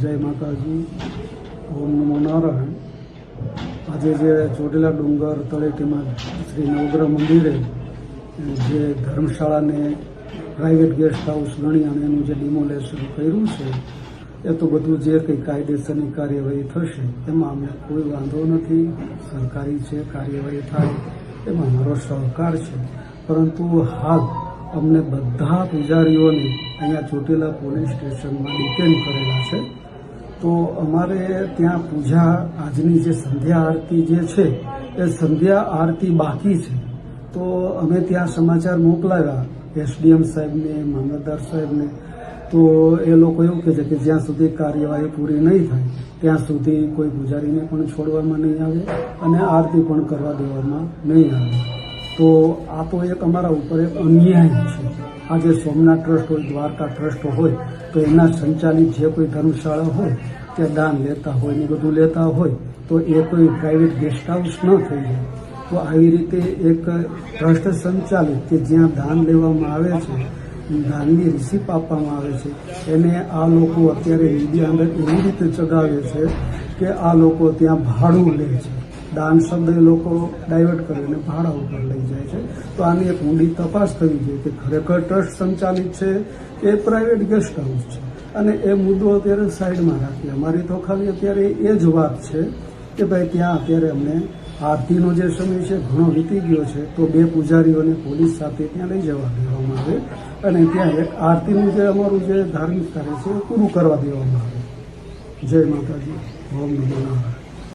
જય માતાજી, ઓમ નમો નારાયણ. આજે જે ચોટીલા ડુંગર તળેટીમાં શ્રી નવગ્રહ મંદિરે જે ધર્મશાળાને પ્રાઇવેટ ગેસ્ટ હાઉસ ગણી અને એનું જે ડિમોલેશન કર્યું છે, એ તો બધું જે કંઈ કાયદેસરની કાર્યવાહી થશે, એમાં અમને કોઈ વાંધો નથી. સરકારી છે, કાર્યવાહી થાય, એમાં મારો સહકાર છે. પરંતુ હાલ અમને બધા પૂજારીઓને અહીંયા ચોટીલા પોલીસ સ્ટેશનમાં ડિટેન કરેલા છે. તો અમારે ત્યાં પૂજા આજની જે સંધ્યા આરતી જે છે, એ સંધ્યા આરતી બાકી છે. તો અમે ત્યાં સમાચાર મોકલાવ્યા એસડીએમ સાહેબને, મામલતદાર સાહેબને. તો એ લોકો એવું કહે છે કે જ્યાં સુધી કાર્યવાહી પૂરી નહીં થાય, ત્યાં સુધી કોઈ પૂજારીને પણ છોડવામાં નહીં આવે અને આરતી પણ કરવા દેવામાં નહીં આવે. તો આ તો એક અમારા ઉપર એક અન્યાય છે. આજે સોમનાથ ટ્રસ્ટ હોય, દ્વારકા ટ્રસ્ટ હોય, તો એના સંચાલિત જે કોઈ ધર્મશાળા હોય તે દાન લેતા હોય ને બધું લેતા હોય, તો એ કોઈ પ્રાઇવેટ ગેસ્ટ હાઉસ ન થઈ જાય. તો આવી રીતે એક ટ્રસ્ટ સંચાલિત કે જ્યાં દાન લેવામાં આવે છે, દાનની રિસીપ આપવામાં આવે છે, એને આ લોકો અત્યારે મીડિયા અંદર એવી રીતે ચગાવે છે કે આ લોકો ત્યાં ભાડું લે છે. દાન શબ્દ લોકો ડાયવર્ટ કરીને ભાડા ઉપર લઈ જાય છે. તો આની એક ઊંડી તપાસ થવી જોઈએ કે ખરેખર ટ્રસ્ટ સંચાલિત છે એ પ્રાઇવેટ ગેસ્ટ હાઉસ છે. અને એ મુદ્દો અત્યારે સાઈડમાં રાખીએ. અમારી તો ખાલી અત્યારે એ જ વાત છે કે ભાઈ ત્યાં અત્યારે અમને આરતીનો જે સમય છે ઘણો વીતી ગયો છે, તો બે પૂજારીઓને પોલીસ સાથે ત્યાં લઈ જવા દેવામાં આવે અને ત્યાં એક આરતીનું જે અમારું જે ધાર્મિક કાર્ય છે એ પૂરું કરવા દેવામાં આવે. જય માતાજી. ઓમ નમો નારાયણ.